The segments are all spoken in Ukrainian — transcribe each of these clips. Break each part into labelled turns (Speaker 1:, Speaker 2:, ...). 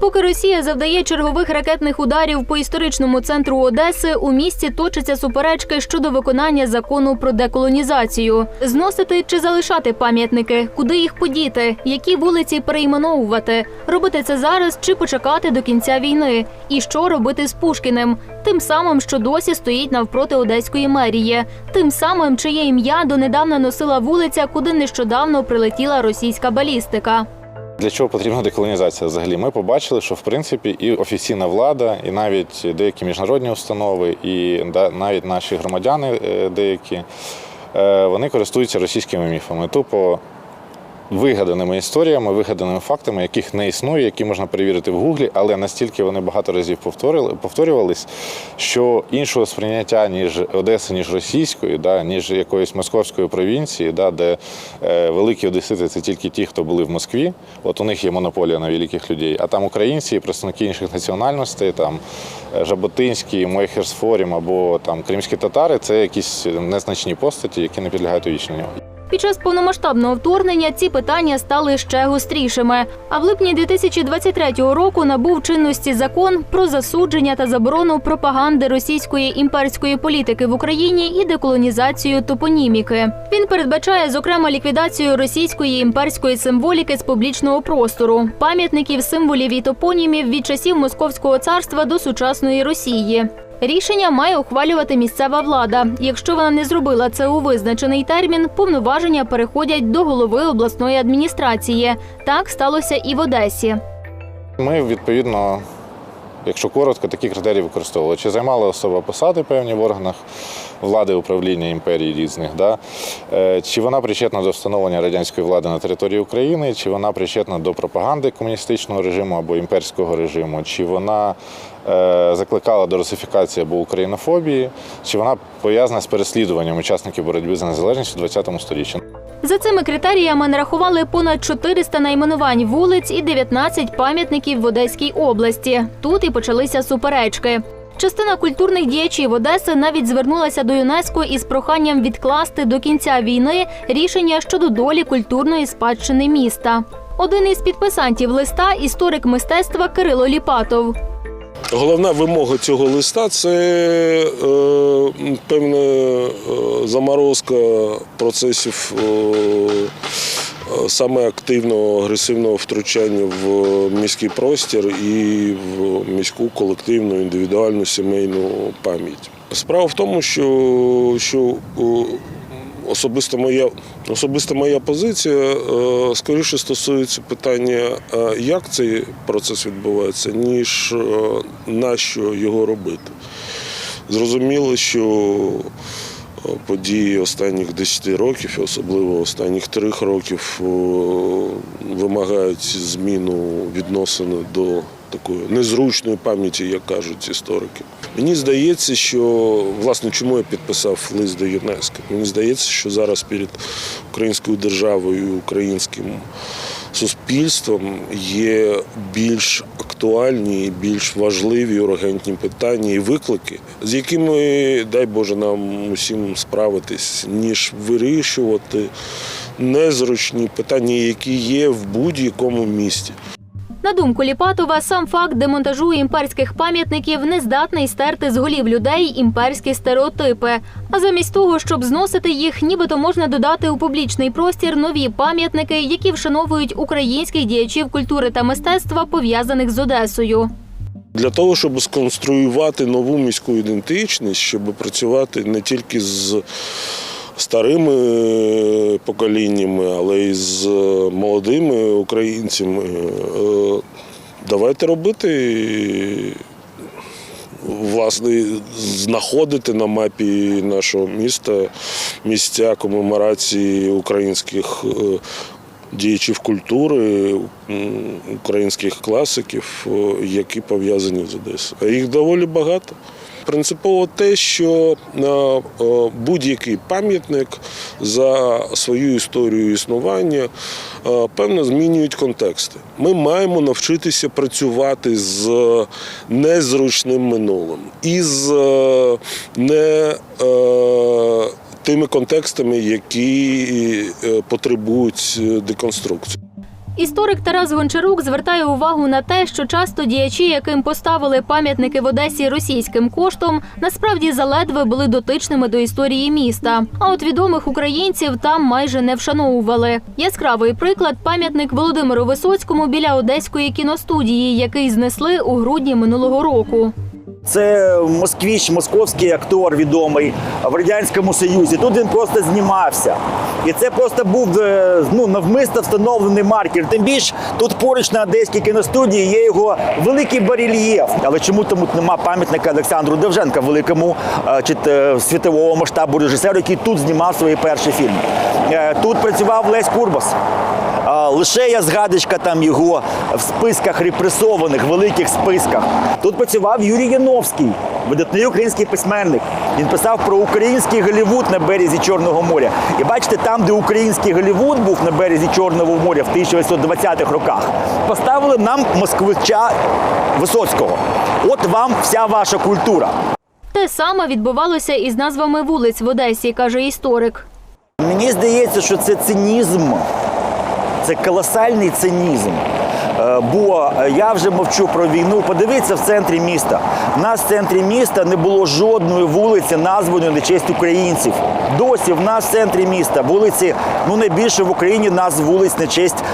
Speaker 1: Поки Росія завдає чергових ракетних ударів по історичному центру Одеси, у місті точаться суперечки щодо виконання закону про деколонізацію. Зносити чи залишати пам'ятники, куди їх подіти, які вулиці перейменовувати, робити це зараз чи почекати до кінця війни, і що робити з Пушкіним, тим самим, що досі стоїть навпроти одеської мерії, тим самим, чиє ім'я донедавна носила вулиця, куди нещодавно прилетіла російська балістика.
Speaker 2: Для чого потрібна деколонізація взагалі? Ми побачили, що в принципі і офіційна влада, і навіть деякі міжнародні установи, і навіть наші громадяни е, деякі, е, вони користуються російськими міфами. Тупо вигаданими історіями, вигаданими фактами, яких не існує, які можна перевірити в Гуглі, але настільки вони багато разів повторювались, що іншого сприйняття ніж Одеси, ніж російської, да, ніж якоїсь московської провінції, да, де е, великі одесити це тільки ті, хто були в Москві. От у них є монополія на великих людей. А там українці, представники інших національностей, там е, Жаботинський, Мойхерсфорім або там кримські татари це якісь незначні постаті, які не підлягають увічненню.
Speaker 1: Під час повномасштабного вторгнення ці питання стали ще гострішими. А в липні 2023 року набув чинності закон про засудження та заборону пропаганди російської імперської політики в Україні і деколонізацію топоніміки. Він передбачає зокрема ліквідацію російської імперської символіки з публічного простору, пам'ятників, символів і топонімів від часів Московського царства до сучасної Росії. Рішення має ухвалювати місцева влада. Якщо вона не зробила це у визначений термін, повноваження переходять до голови обласної адміністрації. Так сталося і в Одесі.
Speaker 2: Ми відповідно, якщо коротко, такі критерії використовували. Чи займала особа посади певні в органах влади управління імперії різних, да? Е, чи вона причетна до встановлення радянської влади на території України, чи вона причетна до пропаганди комуністичного режиму або імперського режиму, чи вона закликала до русифікації або українофобії, чи вона пов'язана з переслідуванням учасників боротьби за незалежність у ХХ сторіччі.
Speaker 1: За цими критеріями нарахували понад 400 найменувань вулиць і 19 пам'ятників в Одеській області. Тут і почалися суперечки. Частина культурних діячів Одеси навіть звернулася до ЮНЕСКО із проханням відкласти до кінця війни рішення щодо долі культурної спадщини міста. Один із підписантів листа історик мистецтва Кирило Ліпатов.
Speaker 3: Головна вимога цього листа це е, певна е, заморозка процесів е, саме активного агресивного втручання в міський простір і в міську колективну індивідуальну сімейну пам'ять. Справа в тому, що, що е, Особисто моя, особиста моя позиція е, скоріше стосується питання, е, як цей процес відбувається, ніж е, на що його робити. Зрозуміло, що події останніх 10 років, особливо останніх трьох років, вимагають зміну відносини до такої незручної пам'яті, як кажуть історики. Мені здається, що власне чому я підписав лист до ЮНЕСКО. Мені здається, що зараз перед українською державою, і українським суспільством є більш актуальні більш важливі ургентні питання і виклики, з якими, дай Боже, нам усім справитись, ніж вирішувати незручні питання, які є в будь-якому місті.
Speaker 1: На думку Ліпатова, сам факт демонтажу імперських пам'ятників не здатний стерти з голів людей імперські стереотипи. А замість того, щоб зносити їх, нібито можна додати у публічний простір нові пам'ятники, які вшановують українських діячів культури та мистецтва, пов'язаних з Одесою.
Speaker 3: Для того, щоб сконструювати нову міську ідентичність, щоб працювати не тільки з старими е, поколіннями, але й з молодими українцями, е, давайте робити. Власне, знаходити на мапі нашого міста місця комеморації українських е, діячів культури, українських класиків, е, які пов'язані з Одесою. А їх доволі багато. Принципово те, що е, е, будь-який пам'ятник за свою історію існування е, певно змінюють контексти. Ми маємо навчитися працювати з незручним минулим і з е, не тими контекстами, які потребують деконструкції.
Speaker 1: Історик Тарас Гончарук звертає увагу на те, що часто діячі, яким поставили пам'ятники в Одесі російським коштом, насправді заледве були дотичними до історії міста. А от відомих українців там майже не вшановували. Яскравий приклад пам'ятник Володимиру Висоцькому біля одеської кіностудії, який знесли у грудні минулого року.
Speaker 4: Це москвіч, московський актор відомий в радянському союзі. Тут він просто знімався, і це просто був е, ну навмисно встановлений маркер. Тим більш тут поруч на одеській кіностудії є його великий барельєф. Але чому тому нема пам'ятника Олександру Довженка, великому е, чи е, світового масштабу режисеру, який тут знімав свої перші фільми. Тут працював Лесь Курбас. Лише я згадочка там його в списках репресованих, великих списках. Тут працював Юрій Яновський, видатний український письменник. Він писав про український Голлівуд на березі Чорного моря. І бачите, там, де український Голлівуд був на березі Чорного моря в 1820-х роках, поставили нам москвича Висоцького. От вам вся ваша культура.
Speaker 1: Те саме відбувалося із назвами вулиць в Одесі, каже історик.
Speaker 4: Мені здається, що це цинізм. Це колосальний цинізм. Е, Бо я вже мовчу про війну. Подивіться в центрі міста. У нас в центрі міста не було жодної вулиці, названої на честь українців. Досі в нас в центрі міста вулиці, ну найбільше в Україні назв вулиць на честь е,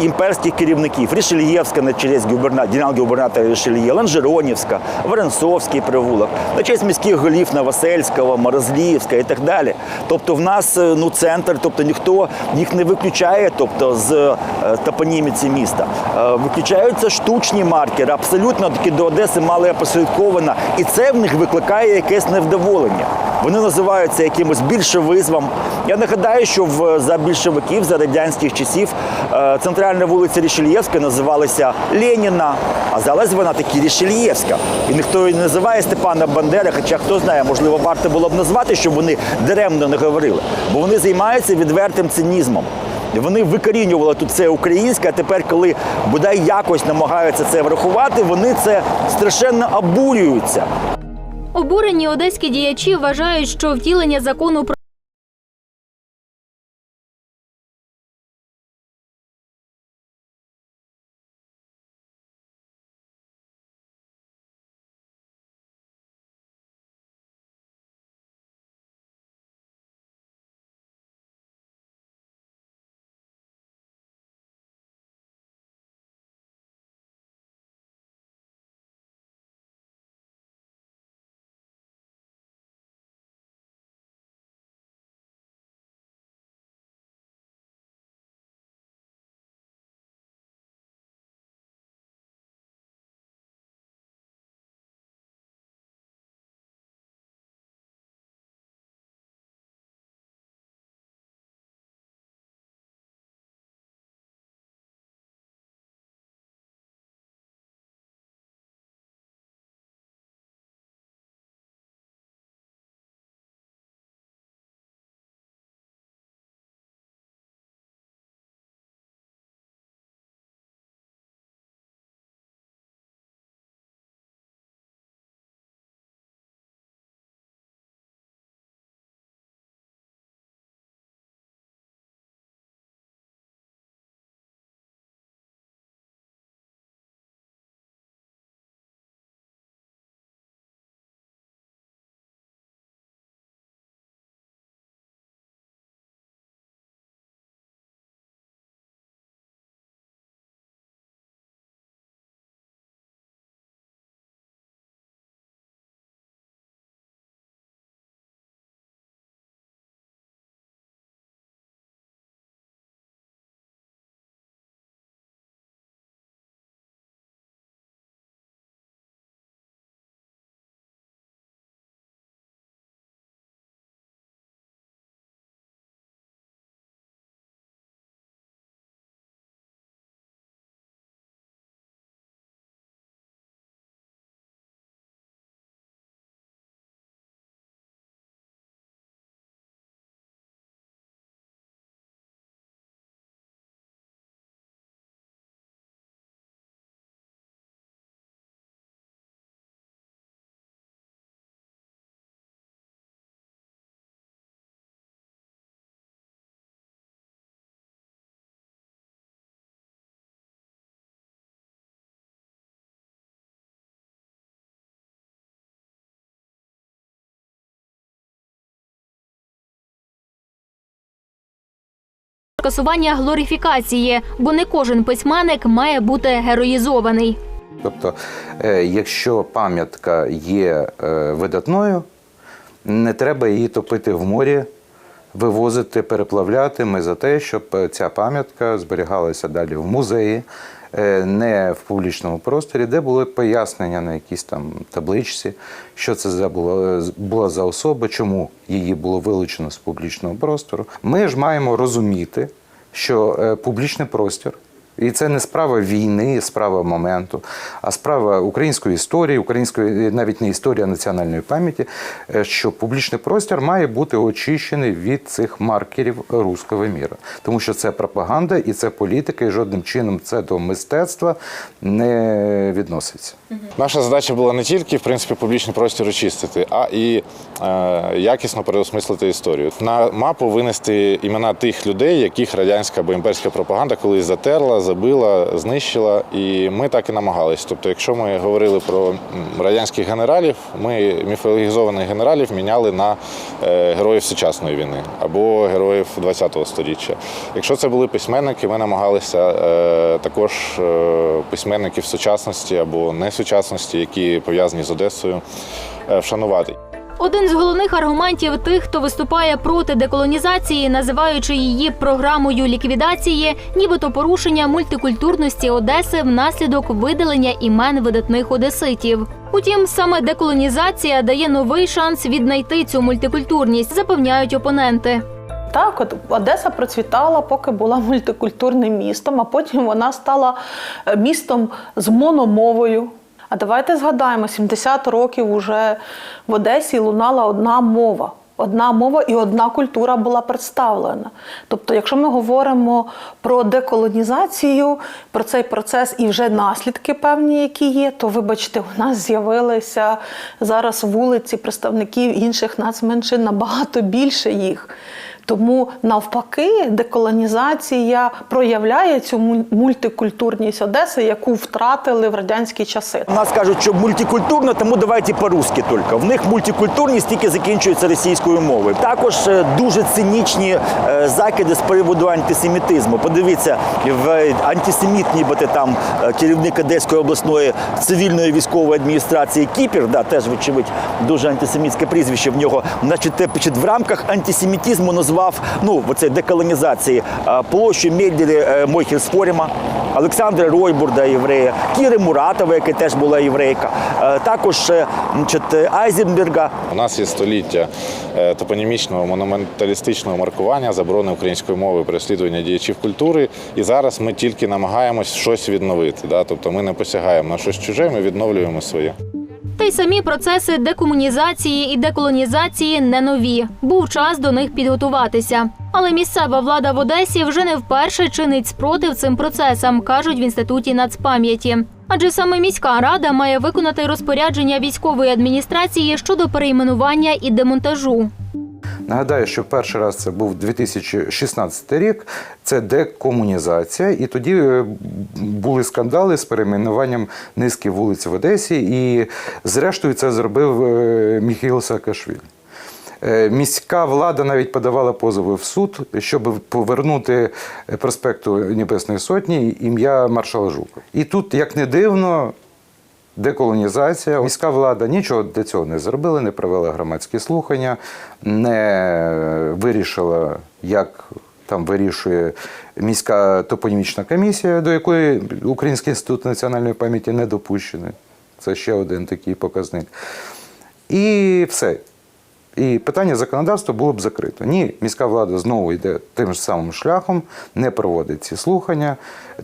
Speaker 4: імперських керівників. Рішельєвська на честь губерна... генерал-губернатора Рішельє, Ланжеронівська, Воронцовський провулок, на честь міських голів Новосельського, Морозліївська і так далі. Тобто в нас е, ну, центр, тобто ніхто їх не виключає тобто, з е, топоніміці міста. Е, Виключаються штучні маркери, абсолютно таки до Одеси мали опосередковано. І це в них викликає якесь невдоволення. Вони називаються якимось більшовизмом. Я нагадаю, що в, за більшовиків, за радянських часів е, центральна вулиця Рішельєвська називалася Леніна, а зараз вона таки Рішельєвська. І ніхто її не називає Степана Бандера, хоча хто знає, можливо, варто було б назвати, щоб вони даремно не говорили. Бо вони займаються відвертим цинізмом. Вони викорінювали тут це українське, а тепер, коли бодай якось намагаються це врахувати, вони це страшенно обурюються.
Speaker 1: Обурені одеські діячі вважають, що втілення закону про скасування глорифікації, бо не кожен письменник має бути героїзований.
Speaker 5: Тобто, е, якщо пам'ятка є е, видатною, не треба її топити в морі, вивозити, переплавляти. Ми за те, щоб е, ця пам'ятка зберігалася далі в музеї, не в публічному просторі, де були пояснення на якійсь там табличці, що це за була, була за особа, чому її було вилучено з публічного простору. Ми ж маємо розуміти, що е, публічний простір. І це не справа війни, справа моменту, а справа української історії, української навіть не історія а національної пам'яті, е, що публічний простір має бути очищений від цих маркерів руського міра, тому що це пропаганда і це політика, і жодним чином це до мистецтва не відноситься.
Speaker 2: Наша задача була не тільки в принципі публічний простір очистити, а і е, якісно переосмислити історію. На мапу винести імена тих людей, яких радянська або імперська пропаганда колись затерла, забила, знищила. І ми так і намагались. Тобто, якщо ми говорили про радянських генералів, ми міфологізованих генералів міняли на е, героїв сучасної війни або героїв ХХ століття. Якщо це були письменники, ми намагалися е, також е, письменників сучасності або не сучасності, які пов'язані з Одесою, е, вшанувати.
Speaker 1: Один з головних аргументів тих, хто виступає проти деколонізації, називаючи її програмою ліквідації, нібито порушення мультикультурності Одеси внаслідок видалення імен видатних одеситів. Утім, саме деколонізація дає новий шанс віднайти цю мультикультурність, запевняють опоненти.
Speaker 6: Так, от Одеса процвітала, поки була мультикультурним містом, а потім вона стала е, містом з мономовою. А давайте згадаємо, 70 років уже в Одесі лунала одна мова. Одна мова і одна культура була представлена. Тобто, якщо ми говоримо про деколонізацію, про цей процес і вже наслідки певні, які є, то вибачте, у нас з'явилися зараз вулиці представників інших нацменшин набагато більше їх. Тому навпаки, деколонізація проявляє цю муль- мультикультурність Одеси, яку втратили в радянські часи.
Speaker 4: Нас кажуть, що мультикультурно, тому давайте по-русски тільки. В них мультикультурність тільки закінчується російською мовою. Також е, дуже цинічні е, закиди з приводу антисемітизму. Подивіться, в антисеміт, нібито там е, керівник Одеської обласної цивільної військової адміністрації Кіпір, да, теж вочевидь дуже антисемітське прізвище в нього. Значить, в рамках антисемітизму назвав ну в деколонізації е, площу Медлі е, Олександра Ройбурда, єврея, Кіри Муратова, яка теж була єврейка, е, також Айзенберга,
Speaker 2: У нас є століття топонімічного монументалістичного маркування, заборони української мови, переслідування діячів культури. І зараз ми тільки намагаємось щось відновити. Да? Тобто ми не посягаємо на щось чуже, ми відновлюємо своє.
Speaker 1: Та й самі процеси декомунізації і деколонізації не нові. Був час до них підготуватися. Але місцева влада в Одесі вже не вперше чинить спротив цим процесам, кажуть в інституті нацпам'яті. Адже саме міська рада має виконати розпорядження військової адміністрації щодо перейменування і демонтажу.
Speaker 5: Нагадаю, що перший раз це був 2016 рік, це декомунізація, і тоді е, були скандали з перейменуванням низки вулиць в Одесі, і зрештою це зробив е, Міхаїл Саакашвілі. Е, Міська влада навіть подавала позови в суд, щоб повернути проспекту Небесної Сотні ім'я маршала Жука. І тут, як не дивно, Деколонізація. Міська влада нічого для цього не зробила, не провела громадські слухання, не вирішила, як там вирішує міська топонімічна комісія, до якої Український інститут національної пам'яті не допущений. Це ще один такий показник. І все. І питання законодавства було б закрито. Ні, міська влада знову йде тим ж самим шляхом, не проводить ці слухання,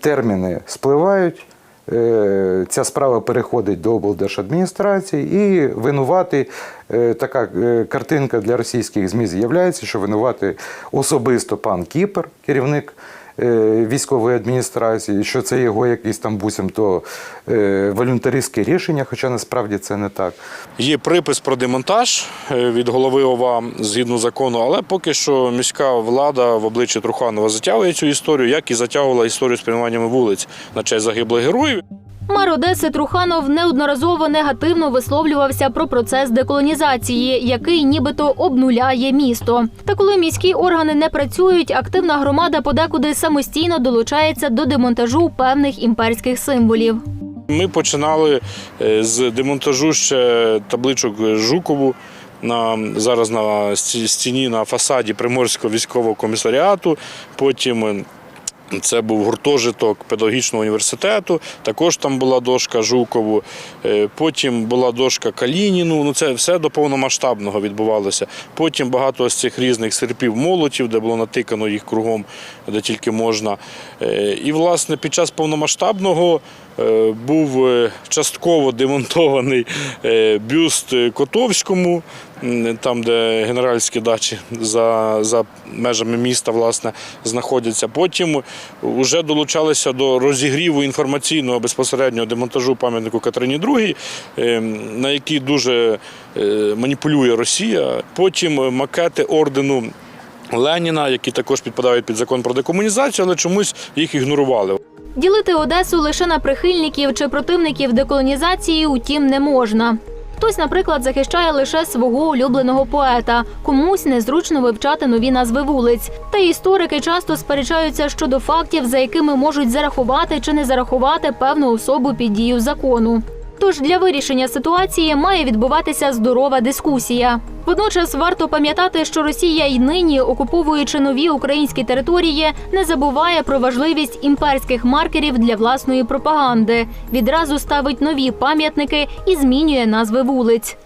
Speaker 5: терміни спливають. Е, Ця справа переходить до облдержадміністрації, і винувати е, така е, картинка для російських ЗМІ з'являється, що винувати особисто пан Кіпер, керівник військової адміністрації, що це його якісь там буцімто е, волюнтаристське рішення, хоча насправді це не так.
Speaker 3: Є припис про демонтаж е, від голови ОВА згідно закону, але поки що міська влада в обличчі Труханова затягує цю історію, як і затягувала історію з прийманнями вулиць на честь загиблих героїв.
Speaker 1: Мер Одеси Труханов неодноразово негативно висловлювався про процес деколонізації, який нібито обнуляє місто. Та коли міські органи не працюють, активна громада подекуди самостійно долучається до демонтажу певних імперських символів.
Speaker 7: Ми починали е, з демонтажу ще табличок Жукову. На, зараз на стіні на фасаді Приморського військового комісаріату. Потім е, це був гуртожиток педагогічного університету. Також там була дошка Жукову. Е, Потім була дошка Калініну. Ну це все до повномасштабного відбувалося. Потім багато з цих різних серпів молотів, де було натикано їх кругом, де тільки можна. Е, І власне під час повномасштабного був е, частково демонтований е, бюст Котовському, там, де генеральські дачі за, за межами міста власне, знаходяться. Потім вже долучалися до розігріву інформаційного безпосереднього демонтажу пам'ятнику Катерині II, е, на який дуже е, маніпулює Росія. Потім макети ордену. Леніна, які також підпадають під закон про декомунізацію, але чомусь їх ігнорували.
Speaker 1: Ділити Одесу лише на прихильників чи противників деколонізації, утім, не можна. Хтось, наприклад, захищає лише свого улюбленого поета, комусь незручно вивчати нові назви вулиць. Та історики часто сперечаються щодо фактів, за якими можуть зарахувати чи не зарахувати певну особу під дію закону. Тож для вирішення ситуації має відбуватися здорова дискусія. Водночас варто пам'ятати, що Росія й нині, окуповуючи нові українські території, не забуває про важливість імперських маркерів для власної пропаганди. Відразу ставить нові пам'ятники і змінює назви вулиць.